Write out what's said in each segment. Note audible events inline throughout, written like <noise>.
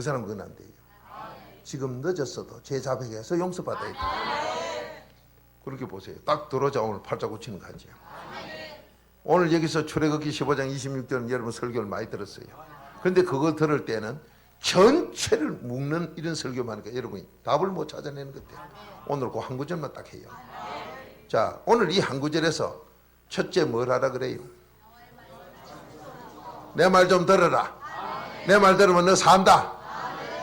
그 사람 그건 안 돼요. 지금 늦었어도 제 자백해서 용서받아야 돼요. 그렇게 보세요. 딱 들어오자 오늘 팔자 고치는 거죠. 오늘 여기서 출애굽기 15장 26절은 여러분 설교를 많이 들었어요. 근데 그거 들을 때는 전체를 묶는 이런 설교만 하니까 여러분이 답을 못 찾아내는 것 같아요. 오늘 그 한 구절만 딱 해요. 자, 오늘 이 한 구절에서 첫째 뭘 하라 그래요? 내 말 좀 들어라. 내 말 들으면 너 산다.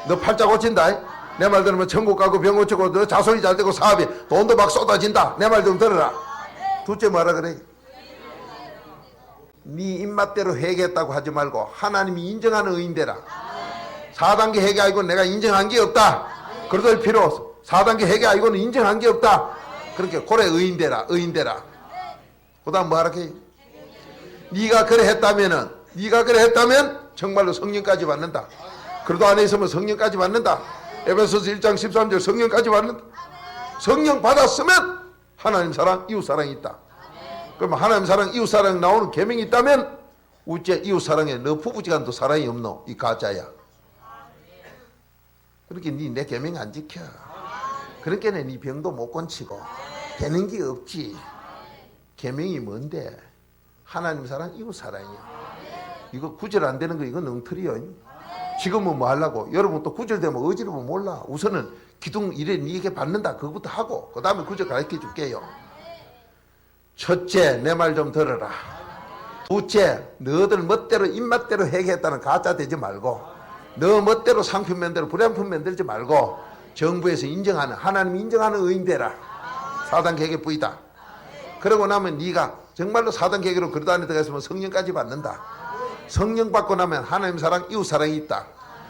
너 팔자 고친다. 내 말 들으면 천국 가고 병 고치고 너 자손이 잘 되고 사업이 돈도 막 쏟아진다. 내 말 좀 들어라. 둘째 뭐라 그래? 네 입맛대로 회개했다고 하지 말고 하나님이 인정하는 의인되라. 4단계 회개 아니고 내가 인정한 게 없다. 그러들 필요 없어. 4단계 회개 아니고는 인정한 게 없다. 그렇게 고래 의인되라. 의인되라. 그 다음 뭐 하라 해요? 네가 그래 했다면은 네가 그래 했다면 정말로 성령까지 받는다. 그래도 안에 있으면 성령까지 받는다. 에베소서 1장 13절 성령까지 받는다. 성령 받았으면 하나님 사랑, 이웃 사랑이 있다. 그러면 하나님 사랑, 이웃 사랑 나오는 계명이 있다면 우째 이웃 사랑에 너 부부지간도 사랑이 없노 이 가짜야. 그렇게 네내 계명 안 지켜. 그렇게 네 병도 못 건치고 되는 게 없지. 계명이 뭔데? 하나님 사랑, 이웃 사랑이야. 이거 구절 안 되는 거 이거 엉터리요. 지금은 뭐 하려고? 여러분 또 구절되면 어지러면 몰라. 우선은 기둥 이래 니에게 받는다. 그거부터 하고 그 다음에 구절 가르쳐 줄게요. 첫째 내 말 좀 들어라. 둘째 너들 멋대로 입맛대로 회개했다는 가짜 되지 말고 너 멋대로 상품 만들어 불량품 만들지 말고 정부에서 인정하는 하나님 인정하는 의인 되라. 사단 계획 부이다. 그러고 나면 네가 정말로 사단 계획으로 안에 들어갔으면 성령까지 받는다. 성령 받고 나면 하나님 사랑, 이웃 사랑이 있다.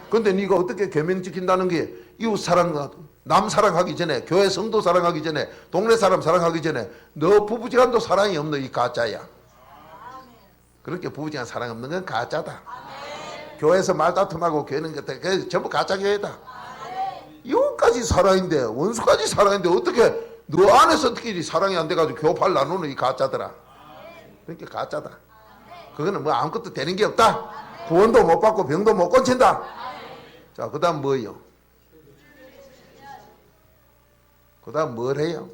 근데 네가 어떻게 계명 지킨다는 게 이웃 사랑, 남 사랑하기 전에, 교회 성도 사랑하기 전에, 동네 사람 사랑하기 전에 너 부부지간도 사랑이 없는 이 가짜야. 그렇게 부부지간 사랑 없는 건 가짜다. 교회에서 말다툼하고 교회는 그그 전부 가짜 교회다. 이웃까지 사랑인데 원수까지 사랑인데 어떻게 너 안에서 어떻게 사랑이 안 돼가지고 교파를 나누는 이 가짜더라. 그러니까 가짜다. 그거는 뭐 아무것도 되는 게 없다. 구원도 못 받고 병도 못 고친다. 자, 그 다음 뭐예요? 그 다음 뭘 해요?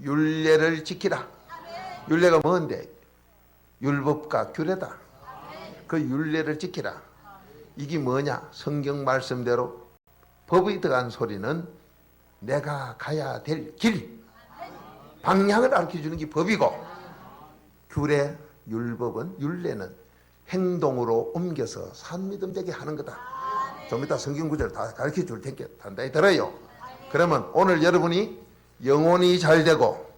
율례를 지키라. 율례가 뭔데? 율법과 규례다. 그 율례를 지키라. 이게 뭐냐? 성경 말씀대로 법이 들어간 소리는 내가 가야 될 길, 방향을 알려 주는 게 법이고 규례, 율법은 율례는 행동으로 옮겨서 산믿음 되게 하는 거다. 좀 이따 성경 구절 다 가르쳐 줄 테니까 단단히 들어요. 그러면 오늘 여러분이 영혼이 잘 되고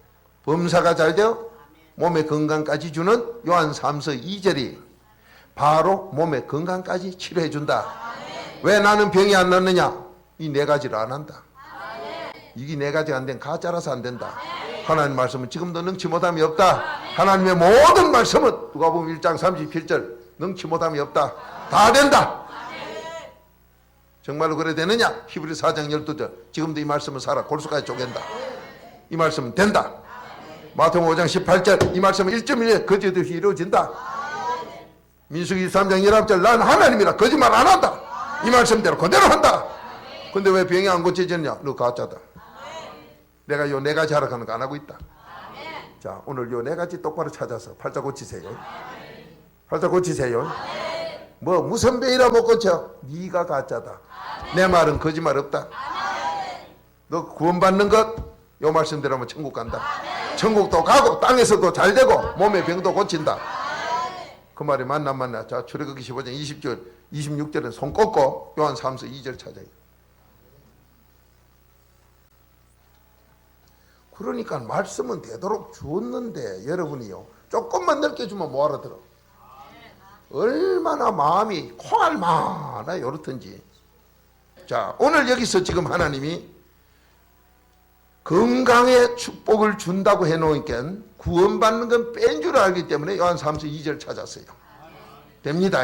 범사가 잘 되어 몸의 건강까지 주는 요한 3서 2절이 바로 몸의 건강까지 치료해 준다. 왜 나는 병이 안 낫느냐? 이 네 가지를 안 한다. 이게 네 가지가 안된 가짜라서 안 된다. 하나님 말씀은 지금도 능치 못함이 없다. 하나님의 모든 말씀은 누가 보면 1장 37절 능치 못함이 없다. 다 된다. 정말로 그래 되느냐? 히브리 4장 12절 지금도 이 말씀은 살아 골수까지 쪼갠다. 이 말씀은 된다. 마태복음 5장 18절 이 말씀은 1.1에 거짓 없이 이루어진다. 민수기 3장 11절 난 하나님이라 거짓말 안 한다. 이 말씀대로 그대로 한다. 근데 왜 병이 안 고쳐졌냐? 너 가짜다. 내가 요 네 가지 하라 하는 거 안 하고 있다. 자, 오늘 요 네 가지 똑바로 찾아서 팔자 고치세요. 팔자 고치세요. 뭐 무슨 병이라 못 고쳐? 네가 가짜다. 내 말은 거짓말 없다. 너 구원받는 것, 요 말씀대로 하면 천국 간다. 천국도 가고 땅에서도 잘 되고 몸의 병도 고친다. 그 말이 맞나 맞나? 자, 출애굽기 15장 20절, 26절은 손 꺾고 요한 3서 2절 찾아요. 그러니까 말씀은 되도록 주었는데 여러분이요. 조금만 넓게 주면 못 알아들어? 얼마나 마음이 콩알 많아 요렇든지. 자 오늘 여기서 지금 하나님이 건강의 축복을 준다고 해놓으니까 구원받는 건 뺀 줄 알기 때문에 요한 3서 2절 찾았어요. 됩니다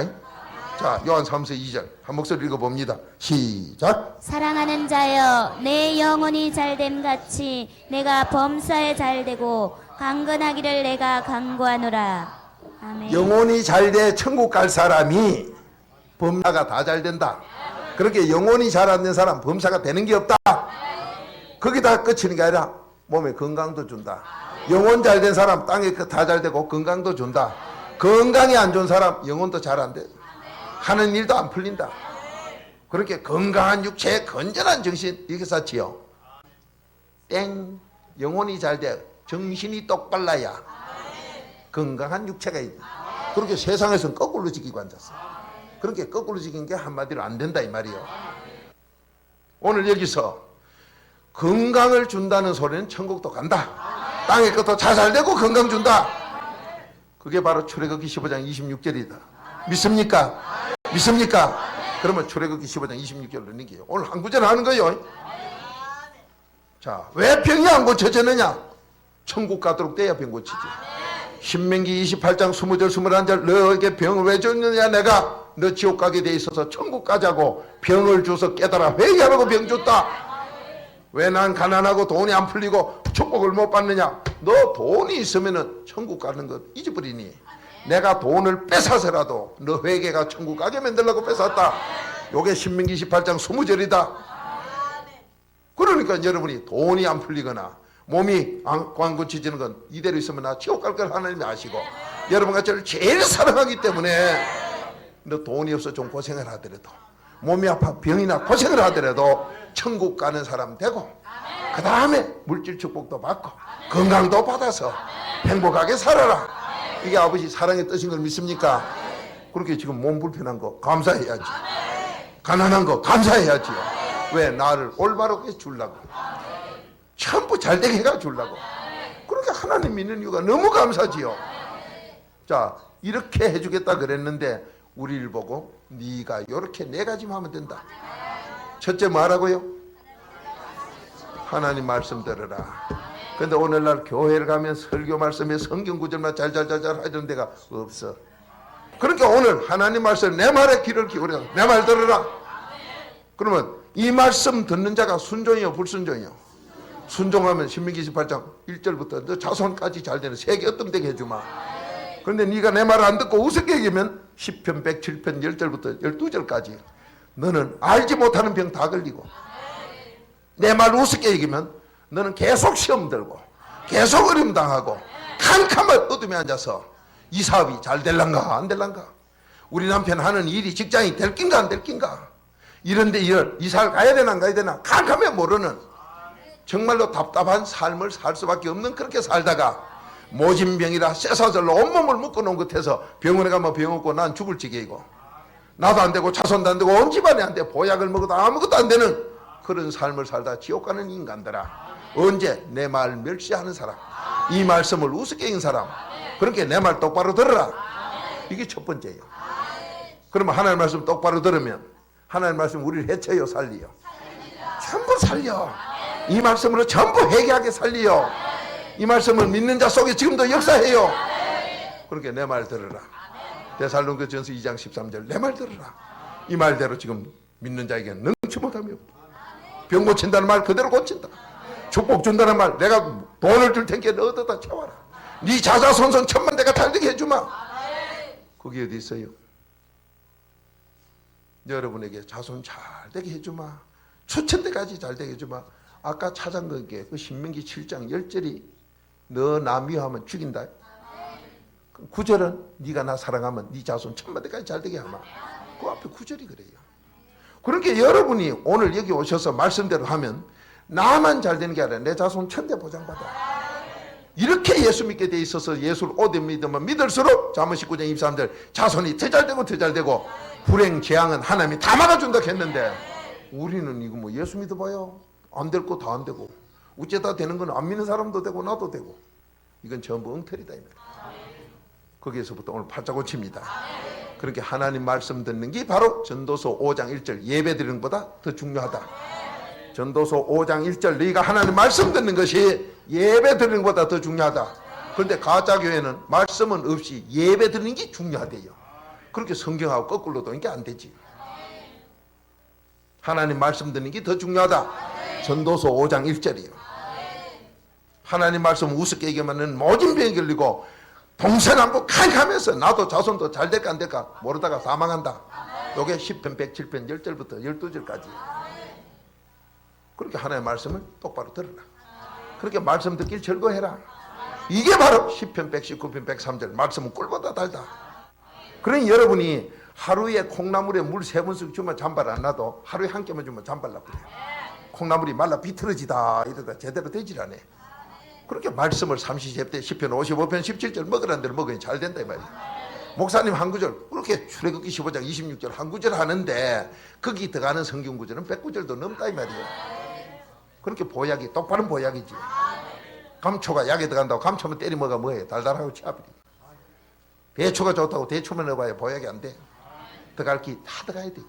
자 요한 3서 2절 한 목소리 읽어봅니다 시작 사랑하는 자여 내 영혼이 잘됨 같이 내가 범사에 잘되고 강건하기를 내가 강구하노라 아멘 영혼이 잘돼 천국 갈 사람이 범사가 다 잘 된다. 그렇게 영혼이 잘 안 된 사람 범사가 되는 게 없다. 거기다 끝이는 게 아니라 몸에 건강도 준다. 영혼 잘 된 사람 땅에 다 잘 되고 건강도 준다. 건강이 안 좋은 사람 영혼도 잘 안 돼. 하는 일도 안 풀린다. 그렇게 건강한 육체, 건전한 정신 이렇게 쌓지요. 땡 영혼이 잘 돼. 정신이 똑발라야 건강한 육체가 있다. 그렇게 세상에서는 거꾸로 지키고 앉았어. 그렇게 거꾸로 지킨 게 한마디로 안 된다 이 말이요. 오늘 여기서 건강을 준다는 소리는 천국도 간다. 땅의 것도 자살되고 건강 준다. 그게 바로 출애굽기 15장 26절이다. 믿습니까? 믿습니까? 그러면 출애굽기 15장 26절로 넘겨요. 오늘 한 구절 하는 거요. 자, 왜 병이 안 고쳐지느냐? 천국 가도록 돼야 병 고치지. 신명기 28장 20절 21절 너에게 병을 왜 줬느냐 내가 너 지옥 가게 돼 있어서 천국 가자고 병을 줘서 깨달아 회개하라고 병 줬다. 왜 난 가난하고 돈이 안 풀리고 축복을 못 받느냐? 너 돈이 있으면은 천국 가는 거 잊어버리니? 내가 돈을 뺏어서라도 너 회개가 천국 가게 만들려고 뺏었다. 요게 신명기 18장 20절이다. 그러니까 여러분이 돈이 안 풀리거나 몸이 고쳐지는 건 이대로 있으면 나 지옥 갈 걸 하나님이 아시고 여러분과 저를 제일 사랑하기 때문에 너 돈이 없어 좀 고생을 하더라도 몸이 아파 병이나 고생을 하더라도 천국 가는 사람 되고 그 다음에 물질 축복도 받고 건강도 받아서 행복하게 살아라 이게 아버지 사랑의 뜻인 걸 믿습니까? 그렇게 지금 몸 불편한 거 감사해야지. 가난한 거 감사해야지요. 왜? 나를 올바르게 주려고. 전부 잘되게 해가 주려고. 그렇게 하나님 믿는 이유가 너무 감사지요. 자 이렇게 해주겠다 그랬는데 우리를 보고 네가 이렇게 네 가지만 하면 된다. 첫째 뭐라고요? 하나님 말씀 들으라 근데 오늘날 교회를 가면 설교 말씀에 성경 구절만 잘잘잘잘 하던 데가 없어. 그러니까 오늘 하나님 말씀 내 말에 귀를 기울여. 내 말 들으라. 그러면 이 말씀 듣는 자가 순종이요 불순종이요? 순종하면 신명기 18장 1절부터 너 자손까지 잘 되는 세계 어떤 되게 해주마? 그런데 네가 내말안 듣고 우습게 얘기하면 10편 107편 10절부터 12절까지. 너는 알지 못하는 병 다 걸리고 내 말 우습게 얘기하면 너는 계속 시험 들고 계속 어려움 당하고 캄캄한 어둠에 앉아서 이 사업이 잘 될란가 안 될란가? 우리 남편 하는 일이 직장이 될 낀가 안 될 낀가? 이런데 이런 이사를 가야 되나 안 가야 되나? 캄캄해 모르는 정말로 답답한 삶을 살 수밖에 없는 그렇게 살다가 모진병이라 쇠사절로 온몸을 묶어놓은 것에서 병원에 가면 병 없고 난 죽을 지경이고 나도 안 되고 자손도 안 되고 온 집안이 안 돼. 보약을 먹어도 아무것도 안 되는 그런 삶을 살다 지옥 가는 인간들아 언제 내 말 멸시하는 사람 이 말씀을 우습게 읽는 사람 그렇게 내 말 똑바로 들어라. 이게 첫 번째예요. 그러면 하나님 말씀 똑바로 들으면 하나님 말씀 우리를 해쳐요 살리요. 전부 살려. 이 말씀으로 전부 회개하게 살리요. 이 말씀을 믿는 자 속에 지금도 역사해요. 그렇게 내 말 들으라. 데살로니가 전서 2장 13절 내 말 들으라. 이 말대로 지금 믿는 자에게 능치 없다. 병 고친다는 말 그대로 고친다 축복 준다는 말 내가 돈을 줄 테니까 너 얻어다 채워라. 네 자자손손 천만 대가 달리게 해주마. 그게 어디 있어요? 여러분에게 자손 잘 되게 해주마. 추천대까지 잘 되게 해주마. 아까 찾은 거게 그 신명기 7장 10절이 너 남위하면 죽인다. 구절은 네가 나 사랑하면 네 자손 천만 대까지 잘 되게 하마. 그 앞에 구절이 그래요. 그렇게 여러분이 오늘 여기 오셔서 말씀대로 하면 나만 잘 되는 게 아니라 내 자손 천대 보장받아. 이렇게 예수 믿게 돼 있어서 예수를 오대 믿으면 믿을수록 잠언 19장 23절 자손이 더 잘되고 더 잘되고 불행 재앙은 하나님이 다 막아준다 했는데 우리는 이거 뭐 예수 믿어봐요. 안될 거 다 안 되고 어째다 되는 건 안 믿는 사람도 되고 나도 되고. 이건 전부 엉터리다 이 말이야. 거기에서부터 오늘 팔자고칩니다. 그렇게 하나님 말씀 듣는 게 바로 전도서 5장 1절 예배 드리는 것보다 더 중요하다 전도서 5장 1절 너희가 하나님 말씀 듣는 것이 예배 드리는 것보다 더 중요하다. 그런데 가짜 교회는 말씀은 없이 예배 드리는 게 중요하대요. 그렇게 성경하고 거꾸로 도는 게 안 되지. 하나님 말씀 듣는 게 더 중요하다. 전도서 5장 1절이요. 하나님 말씀 우습게 얘기하면 모진 병이 걸리고 동서남북 캄캄해서 나도 자손도 잘 될까 안 될까 모르다가 사망한다. 요게 10편, 107편, 10절부터 12절까지. 그렇게 하나님의 말씀을 똑바로 들어라. 그렇게 말씀 듣길 즐거워해라. 이게 바로 10편, 119편, 103절. 말씀은 꿀보다 달다. 그러니 여러분이 하루에 콩나물에 물 세 번씩 주면 잔발 안 나도 하루에 한 개만 주면 잔발 나버려. 콩나물이 말라 비틀어지다 이러다 제대로 되질 않아. 그렇게 말씀을 삼시세때 10편, 55편, 17절 먹으라는 대로 먹으니 잘 된다 이 말이야. 목사님 한 구절 그렇게 출애굽기 15장 26절 한 구절 하는데 거기 들어가는 성경 구절은 100구절도 넘다 이 말이야. 그렇게 보약이 똑바른 보약이지. 감초가 약에 들어간다고 감초만 때리 먹어 뭐해 달달하고 치아버리. 대초가 좋다고 대초만 넣어봐야 보약이 안 돼. 들어갈 기다 들어가야 되지.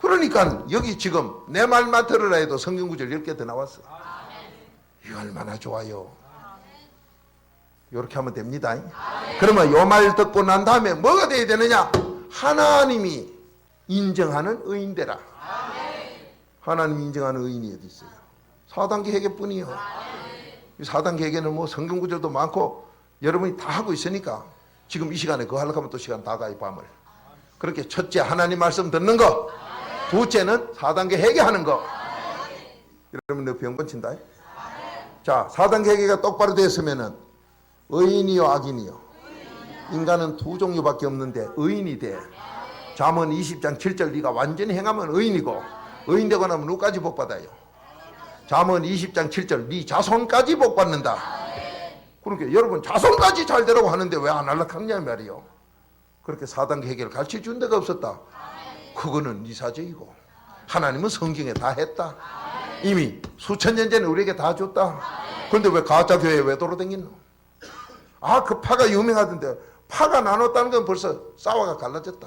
그러니까 여기 지금 내 말만 들으라 해도 성경 구절 10개 더 나왔어. 이거 얼마나 좋아요. 이렇게 하면 됩니다. 그러면 요 말 듣고 난 다음에 뭐가 돼야 되느냐? 하나님이 인정하는 의인 되라. 하나님 인정하는 의인이 어디 있어요? 4단계 회개뿐이요. 이 4단계 회개는 뭐 성경 구절도 많고 여러분이 다 하고 있으니까 지금 이 시간에 그거 하려고 하면 또 시간 다 가요 밤을. 그렇게 첫째 하나님 말씀 듣는 거. 둘째는 4단계 회개하는 거. 여러분 너 병 건 친다. 자, 4단계 회개가 똑바로 됐으면은 의인이요 악인이요. 인간은 두 종류밖에 없는데 의인이 돼. 잠언 20장 7절 네가 완전히 행하면 의인이고 의인 되고 나면 누구까지 복 받아요. 잠언 20장 7절 네 자손까지 복 받는다. 그러니까 여러분 자손까지 잘 되라고 하는데 왜안 할락하냐 말이요. 그렇게 4단계 해결을 가르쳐 준 데가 없었다. 그거는 이사적이고 하나님은 성경에 다 했다. 이미 수천 년 전에 우리에게 다 줬다. 그런데 왜 가짜 교회에 왜 돌아다니노? 아, 그 파가 유명하던데 파가 나눴다는 건 벌써 싸워가 갈라졌다.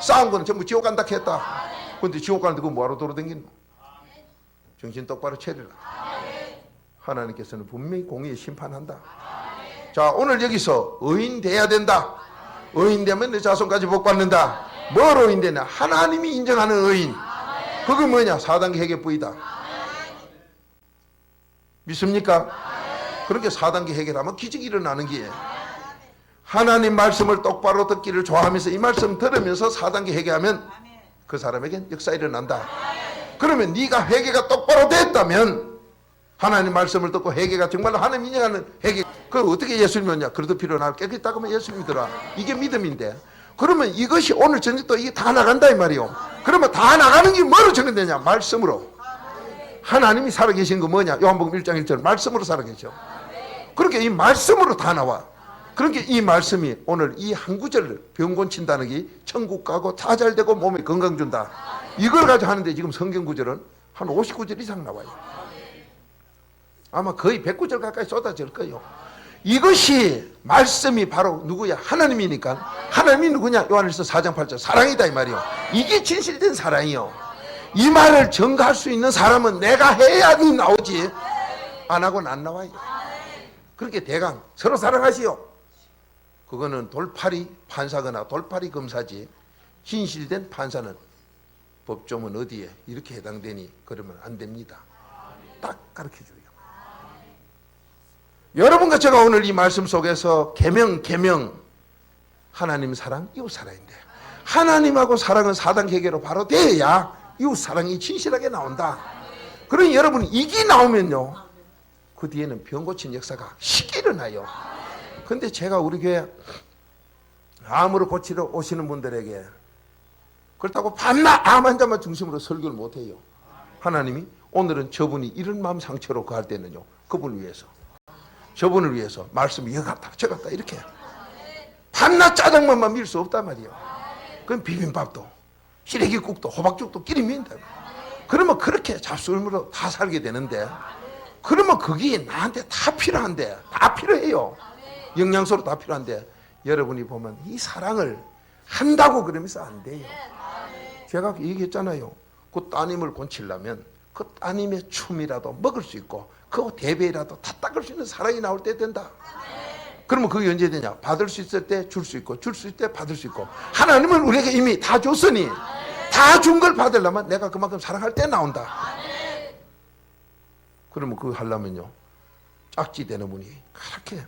싸운 거는 전부 지옥 간다 했다. 그런데 지옥 가는데 그거 뭐하러 돌아다니노? 정신 똑바로 차리라. 하나님께서는 분명히 공의에 심판한다. 자, 오늘 여기서 의인 돼야 된다. 의인 되면 내 자손까지 복 받는다. 뭘 의인 되냐? 하나님이 인정하는 의인. 그게 뭐냐? 4단계 회개부이다. 믿습니까? 그렇게 4단계 해결하면 기적이 일어나는 게 하나님 말씀을 똑바로 듣기를 좋아하면서 이 말씀 들으면서 4단계 회개하면 그 사람에겐 역사 일어난다. 그러면 네가 회개가 똑바로 됐다면 하나님 말씀을 듣고 회개가 정말로 하나님 인정하는 회개 그 어떻게 예수 믿느냐? 그래도 필요나 깨끗이 닦으면 예수 믿더라. 이게 믿음인데. 그러면 이것이 오늘 저녁도 이게 다 나간다 이 말이요 그러면 다 나가는 게 뭐로 정해되냐? 말씀으로. 하나님이 살아계신 거 뭐냐? 요한복음 1장 1절 말씀으로 살아계셔. 그렇게 이 말씀으로 다 나와 그렇게 이 말씀이 오늘 이 한 구절을 병 고친다는 게 천국 가고 다 잘 되고 몸에 건강 준다 이걸 가지고 하는데 지금 성경 구절은 한 59절 이상 나와요 아마 거의 100구절 가까이 쏟아질 거예요. 이것이 말씀이 바로 누구야? 하나님이니까. 하나님이 누구냐? 요한일서 4장 8절 사랑이다 이 말이요. 이게 진실된 사랑이요. 이 말을 증거할 수 있는 사람은 내가 해야지 나오지. 안 하고는 안 나와요. 그렇게 대강 서로 사랑하시오. 그거는 돌팔이 판사거나 돌팔이 검사지. 진실된 판사는 법조문 어디에 이렇게 해당되니 그러면 안 됩니다. 딱 가르쳐 줘요. 여러분과 제가 오늘 이 말씀 속에서 계명 계명 하나님 사랑 이웃 사랑인데 하나님하고 사랑은 사단 계계로 바로 돼야 이웃 사랑이 진실하게 나온다. 그러니 여러분 이게 나오면요 그 뒤에는 병 고친 역사가 쉽게 일어나요. 근데 제가 우리 교회 암으로 고치러 오시는 분들에게 그렇다고 밤낮 암 환자만 중심으로 설교를 못해요. 하나님이 오늘은 저분이 이런 마음 상처로 그할 때는요 그분을 위해서 저분을 위해서 말씀 이거 같다 저 같다 이렇게. 밤낮 짜장면만 밀 수 없단 말이에요. 그럼 비빔밥도 시래기국도 호박죽도 끼리 민다 그러면 그렇게 잡술무로 다 살게 되는데 그러면 그게 나한테 다 필요한데 다 필요해요 영양소로 다 필요한데 여러분이 보면 이 사랑을 한다고 그러면서 안 돼요 제가 얘기했잖아요 그 따님을 곤치려면 그 따님의 춤이라도 먹을 수 있고 그 대배라도 다 닦을 수 있는 사랑이 나올 때 된다. 그러면 그게 언제 되냐? 받을 수 있을 때 줄 수 있고 줄 수 있을 때 받을 수 있고 하나님은 우리에게 이미 다 줬으니 다 준 걸 받으려면 내가 그만큼 사랑할 때 나온다. 그러면 그거 하려면요 짝지 되는 분이 그렇게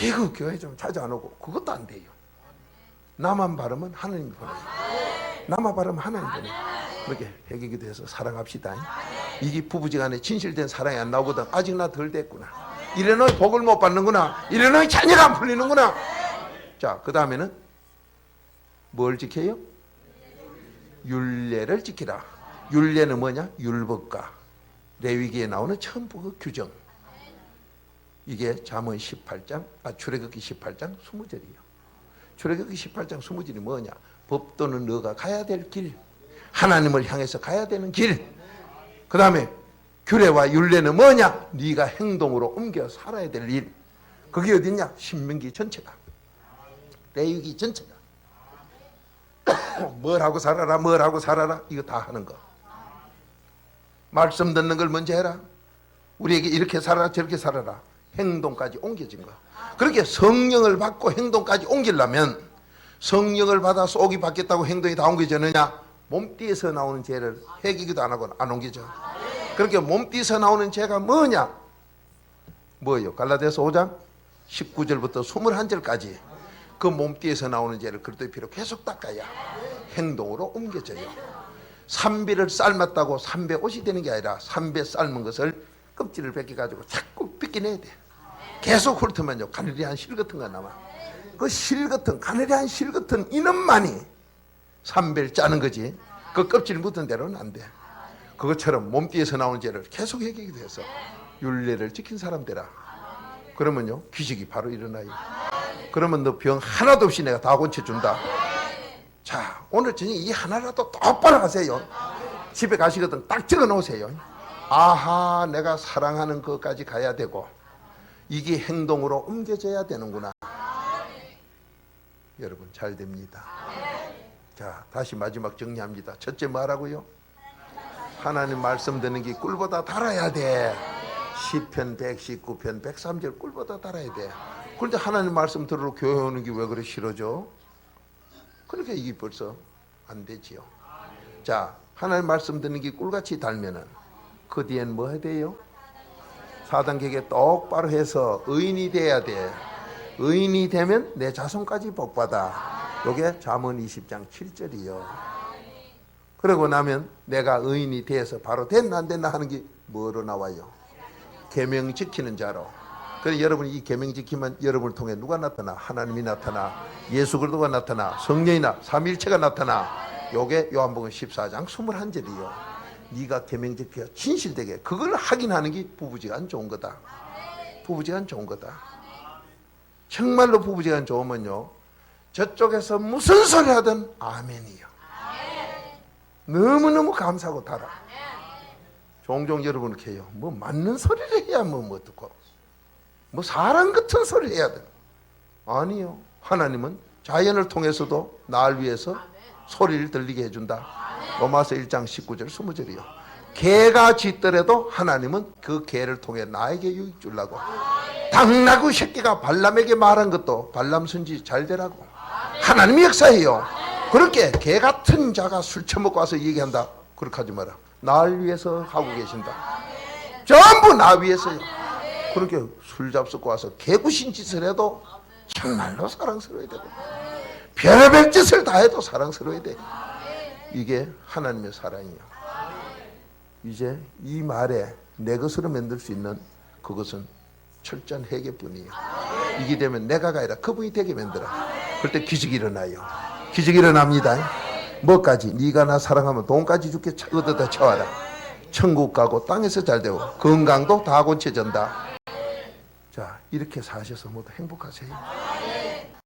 이거 교회 좀 자주 안 오고 그것도 안 돼요. 나만 바르면 하나님이 보내요. 나만 바르면 하나님 보내요. 그렇게 회개기도 해서 사랑합시다. 이게 부부지간에 진실된 사랑이 안 나오거든. 아직 나 덜 됐구나. 이래 너희 복을 못 받는구나. 이래 너희 자녀가 안 풀리는구나. 자, 그 다음에는 뭘 지켜요? 율례를 지키라. 율례는 뭐냐? 율법과 레위기에 나오는 천부 그 규정. 이게 잠언 18장, 아 출애굽기 18장 20절이에요. 출애굽기 18장 20절이 뭐냐? 법도는 너가 가야 될 길. 하나님을 향해서 가야 되는 길. 그다음에 규례와 율례는 뭐냐? 네가 행동으로 옮겨 살아야 될 일. 그게 어딨냐? 신명기 전체가. 레위기 전체가. <coughs> 뭘 하고 살아라, 뭘 하고 살아라, 이거 다 하는 거. 말씀 듣는 걸 먼저 해라. 우리에게 이렇게 살아라, 저렇게 살아라. 행동까지 옮겨진 거. 그렇게 성령을 받고 행동까지 옮기려면 성령을 받아 속이 바뀌었다고 행동이 다 옮겨지느냐? 몸띠에서 나오는 죄를 회개기도 안 하고 안 옮기죠. 그렇게 몸띠에서 나오는 죄가 뭐냐? 뭐예요? 갈라디아서 5장 19절부터 21절까지 그 몸띠에서 나오는 죄를 그리스도의 피로 계속 닦아야 행동으로 옮겨져요. 삼배를 삶았다고 삼배 옷이 되는 게 아니라 삼배 삶은 것을 껍질을 벗겨 가지고 자꾸 벗겨내야 돼. 계속 훑으면요 가느리한 실 같은 거 남아. 그 실 같은 가느리한 실 같은 이놈만이 삼배를 짜는 거지. 그 껍질 묻은 대로는 안 돼. 그것처럼 몸띠에서 나오는 죄를 계속 얘기하기도 해서 율례를 지킨 사람 되라. 그러면요 기적이 바로 일어나요. 그러면 너 병 하나도 없이 내가 다 고쳐준다. 자, 오늘 저녁 이 하나라도 똑바로 하세요. 집에 가시거든 딱 적어 놓으세요. 아하, 내가 사랑하는 것까지 가야 되고, 이게 행동으로 옮겨져야 되는구나. 여러분, 잘 됩니다. 자, 다시 마지막 정리합니다. 첫째 뭐라고요? 하나님 말씀 듣는 게 꿀보다 달아야 돼. 시편 119편 103절 꿀보다 달아야 돼. 그런데 하나님 말씀 들으러 교회 오는 게 왜 그래 싫어져? 그러니까 이게 벌써 안 되지요. 자, 하나님 말씀 듣는 게 꿀같이 달면은 그 뒤엔 뭐 해야 돼요? 사단계게 똑바로 해서 의인이 돼야 돼. 의인이 되면 내 자손까지 복받아. 요게 잠언 20장 7절이요. 그러고 나면 내가 의인이 돼서 바로 됐나 안 됐나 하는 게 뭐로 나와요? 계명 지키는 자로. 그래 여러분이 이 계명 지키면 여러분을 통해 누가 나타나? 하나님이 나타나, 예수 그리스도가 나타나, 성령이나 삼일체가 나타나. 요게 요한복음 14장 21절이요. 네가 계명 지켜 진실되게 그걸 확인하는 게 부부지간 좋은 거다. 부부지간 좋은 거다. 정말로 부부지간 좋으면요. 저쪽에서 무슨 소리 하든 아멘이요. 너무너무 감사하고 달아. 종종 여러분 이렇게 해요. 뭐 맞는 소리를 해야 뭐, 뭐 듣고. 뭐 사람 같은 소리를 해야 돼. 아니요. 하나님은 자연을 통해서도 날 위해서 소리를 들리게 해준다. 로마서 1장 19절 20절이요. 개가 짖더라도 하나님은 그 개를 통해 나에게 유익 주려고. 당나귀 새끼가 발람에게 말한 것도 발람 선지 잘 되라고. 하나님이 역사해요. 그렇게 개 같은 자가 술 처먹고 와서 얘기한다. 그렇게 하지 마라. 날 위해서 하고 계신다. 전부 나 위해서요. 그렇게 술 잡수고 와서 개구신 짓을 해도 정말로 사랑스러워야 되고 별의별 짓을 다 해도 사랑스러워야 돼. 이게 하나님의 사랑이요. 이제 이 말에 내 것으로 만들 수 있는 그것은 철저한 회개뿐이에요. 이게 되면 내가가 아니라 그분이 되게 만들어. 그럴 때 기적이 일어나요. 기적이 일어납니다. 뭐까지? 네가 나 사랑하면 돈까지 줄게 얻어다 쳐와라. 천국 가고 땅에서 잘 되고 건강도 다 고쳐진다. 자 이렇게 사셔서 모두 행복하세요.